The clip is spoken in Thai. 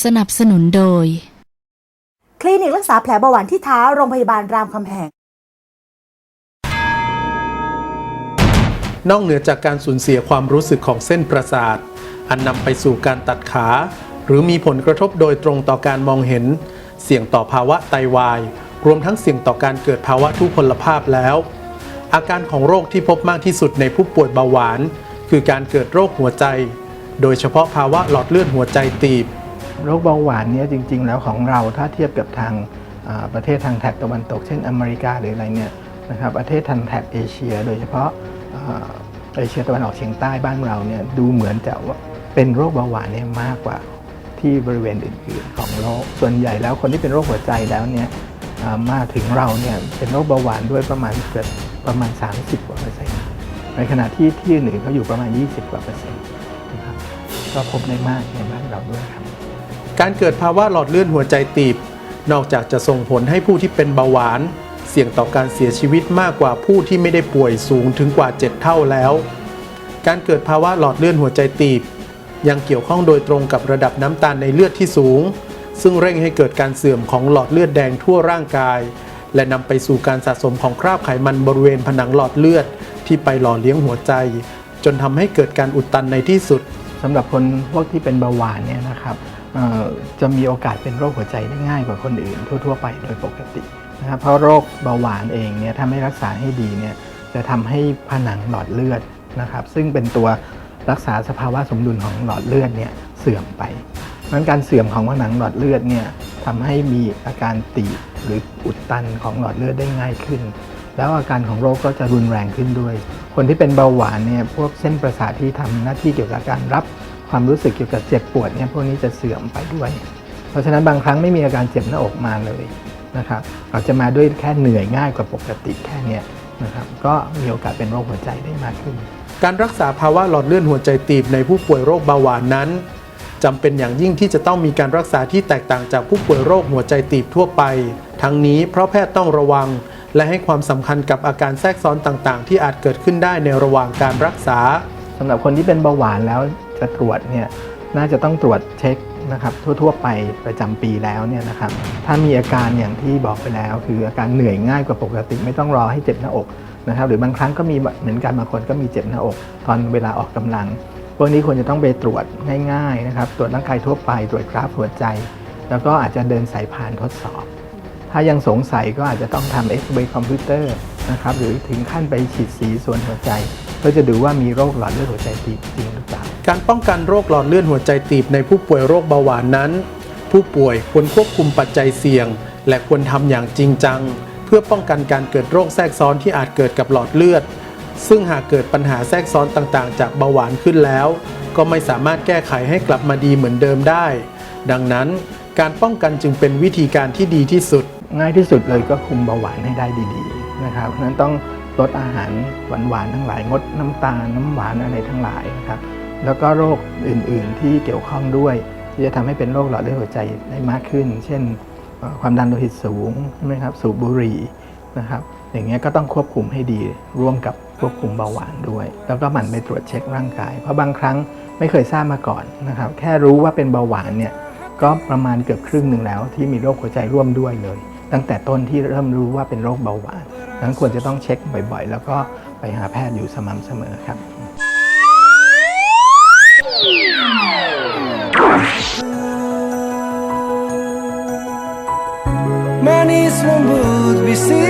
สนับสนุนโดย คลินิกรักษาแผลเบาหวานที่เท้าโรงพยาบาลรามคำแหง นอกเหนือจากการสูญเสียความรู้สึกของเส้นประสาท อันนำไปสู่การตัดขา หรือมีผลกระทบโดยตรงต่อการมองเห็น เสี่ยงต่อภาวะไตวาย รวมทั้งเสี่ยงต่อการเกิดภาวะทุพพลภาพแล้ว อาการของโรคที่พบมากที่สุดในผู้ป่วยเบาหวาน คือการเกิดโรคหัวใจ โดยเฉพาะภาวะหลอดเลือดหัวใจตีบ โรคเบาหวานเนี่ยจริง ๆ แล้วของเราถ้าเทียบกับทางประเทศทางแถบตะวันตก เช่นอเมริกาหรืออะไรเนี่ยนะครับประเทศทางแถบเอเชีย โดยเฉพาะเอเชียตะวันออกเฉียงใต้บ้านเราเนี่ยดูเหมือนจะว่าเป็นโรคเบาหวานเนี่ยมากกว่าที่บริเวณอื่นๆของโลกส่วนใหญ่แล้วคนที่เป็นโรคหัวใจแล้วเนี่ยมาถึงเราเนี่ยเป็นโรคเบาหวานด้วยประมาณเกิดประมาณ 30กว่าเปอร์เซ็นต์ในขณะที่ที่อื่นเขาอยู่ประมาณ 20กว่าเปอร์เซ็นต์นะครับก็พบได้มากในบ้านเราด้วยครับ การเกิดภาวะหลอดเลือดหัวใจตีบ นอกจากจะส่งผลให้ผู้ที่เป็นเบาหวาน เสี่ยงต่อการเสียชีวิตมากกว่าผู้ที่ไม่ได้ป่วยสูงถึงกว่า 7 เท่าแล้ว การเกิดภาวะหลอดเลือดหัวใจตีบ ยังเกี่ยวข้องโดยตรงกับระดับน้ำตาลในเลือดที่สูง ซึ่งเร่งให้เกิดการเสื่อมของหลอดเลือดแดงทั่วร่างกาย และนำไปสู่การสะสมของคราบไขมันบริเวณผนังหลอดเลือดที่ไปหล่อเลี้ยงหัวใจ จนทำให้เกิดการอุดตันในที่สุดสำหรับคนพวกที่เป็นเบาหวานเนี่ยนะครับจะมีโอกาสเป็นโรคหัวใจได้ง่ายกว่าคนอื่น ทั่ว ๆ ไปโดยปกตินะครับเพราะโรคเบาหวานเองเนี่ยถ้าไม่รักษาให้ดีเนี่ยจะทำให้ผนังหลอดเลือดนะครับซึ่งเป็นตัวรักษาสภาวะสมดุลของหลอดเลือดเนี่ยเสื่อมไปนั้นการเสื่อมของผนังหลอดเลือดเนี่ยทำให้มีอาการตีบหรืออุดตันของหลอดเลือดได้ง่ายขึ้น แล้วอาการของโรคก็จะรุนแรงขึ้นด้วย คนที่เป็นเบาหวานเนี่ยพวกเส้นประสาทที่ทำหน้าที่เกี่ยวกับการรับความรู้สึกเกี่ยวกับเจ็บปวดเนี่ยพวกนี้จะเสื่อมไปด้วย เพราะฉะนั้นบางครั้งไม่มีอาการเจ็บหน้าอกมาเลยนะครับเราจะมาด้วยแค่เหนื่อยง่ายกว่าปกติแค่เนี้ยนะครับก็มีโอกาสเป็นโรคหัวใจได้มากขึ้น การรักษาภาวะหลอดเลือดหัวใจตีบในผู้ป่วยโรคเบาหวานนั้นจำเป็นอย่างยิ่งที่จะต้องมีการรักษาที่แตกต่างจากผู้ป่วยโรคหัวใจตีบทั่วไป ทั้งนี้เพราะแพทย์ต้องระวัง และให้ความสำคัญกับอาการแทรกซ้อนต่างๆ ที่อาจเกิดขึ้นได้ในระหว่างการรักษาสำหรับคนที่เป็นเบาหวานแล้วจะตรวจเนี่ยน่าจะต้องตรวจเช็คนะครับทั่วๆไปประจำปีแล้วเนี่ยนะครับถ้ามีอาการอย่างที่บอกไปแล้ว คืออาการเหนื่อยง่ายกว่าปกติไม่ต้องรอให้เจ็บหน้าอกนะครับหรือบางครั้งก็มีเหมือนกันบางคนก็มีเจ็บหน้าอก ตอนเวลาออกกำลังพวกนี้ควรจะต้องไปตรวจง่ายๆนะครับตรวจร่างกายทั่วไปตรวจกราฟหัวใจ แล้วก็อาจจะเดินสายพานทดสอบ ถ้ายังสงสัยก็อาจจะต้องทำเอ็กซเรย์คอมพิวเตอร์นะครับหรือถึงขั้นไปฉีดสีส่วนหัวใจ เพื่อจะดูว่ามีโรคหลอดเลือดหัวใจตีบจริงหรือเปล่าการป้องกันโรคหลอดเลือดหัวใจตีบในผู้ป่วยโรคเบาหวานนั้น ผู้ป่วยควรควบคุมปัจจัยเสี่ยง และควรทำอย่างจริงจัง เพื่อป้องกันการเกิดโรคแทรกซ้อนที่อาจเกิดกับหลอดเลือด ซึ่งหากเกิดปัญหาแทรกซ้อนต่างๆ จากเบาหวานขึ้นแล้ว ก็ไม่สามารถแก้ไขให้กลับมาดีเหมือนเดิมได้ ดังนั้นการป้องกันจึงเป็นวิธีการที่ดีที่สุด ง่ายที่สุดเลยก็คุมเบาหวานให้ได้ดีๆนะครับเพราะฉะนั้นต้องลดอาหารหวานๆทั้งหลายงดน้ำตาลน้ำหวานอะไรทั้งหลายนะครับแล้วก็โรคอื่นๆที่เกี่ยวข้องด้วย ที่จะทำให้เป็นโรคหลอดเลือดหัวใจได้มากขึ้น เช่น ความดันโลหิตสูงใช่ไหมครับสูบบุหรี่นะครับอย่างเงี้ยก็ต้องควบคุมให้ดีร่วมกับควบคุมเบาหวานด้วย แล้วก็หมั่นไปตรวจเช็คร่างกาย เพราะบางครั้งไม่เคยทราบมาก่อนนะครับแค่รู้ว่าเป็นเบาหวานเนี่ยก็ประมาณเกือบครึ่งหนึ่งแล้วที่มีโรคหัวใจร่วมด้วยเลย ตั้งแต่ต้นที่เริ่มรู้ว่าเป็นโรคเบาหวานดังนั้นควรจะต้องเช็คบ่อยๆ แล้วก็ไปหาแพทย์อยู่สม่ำเสมอครับ Manis lembut bisi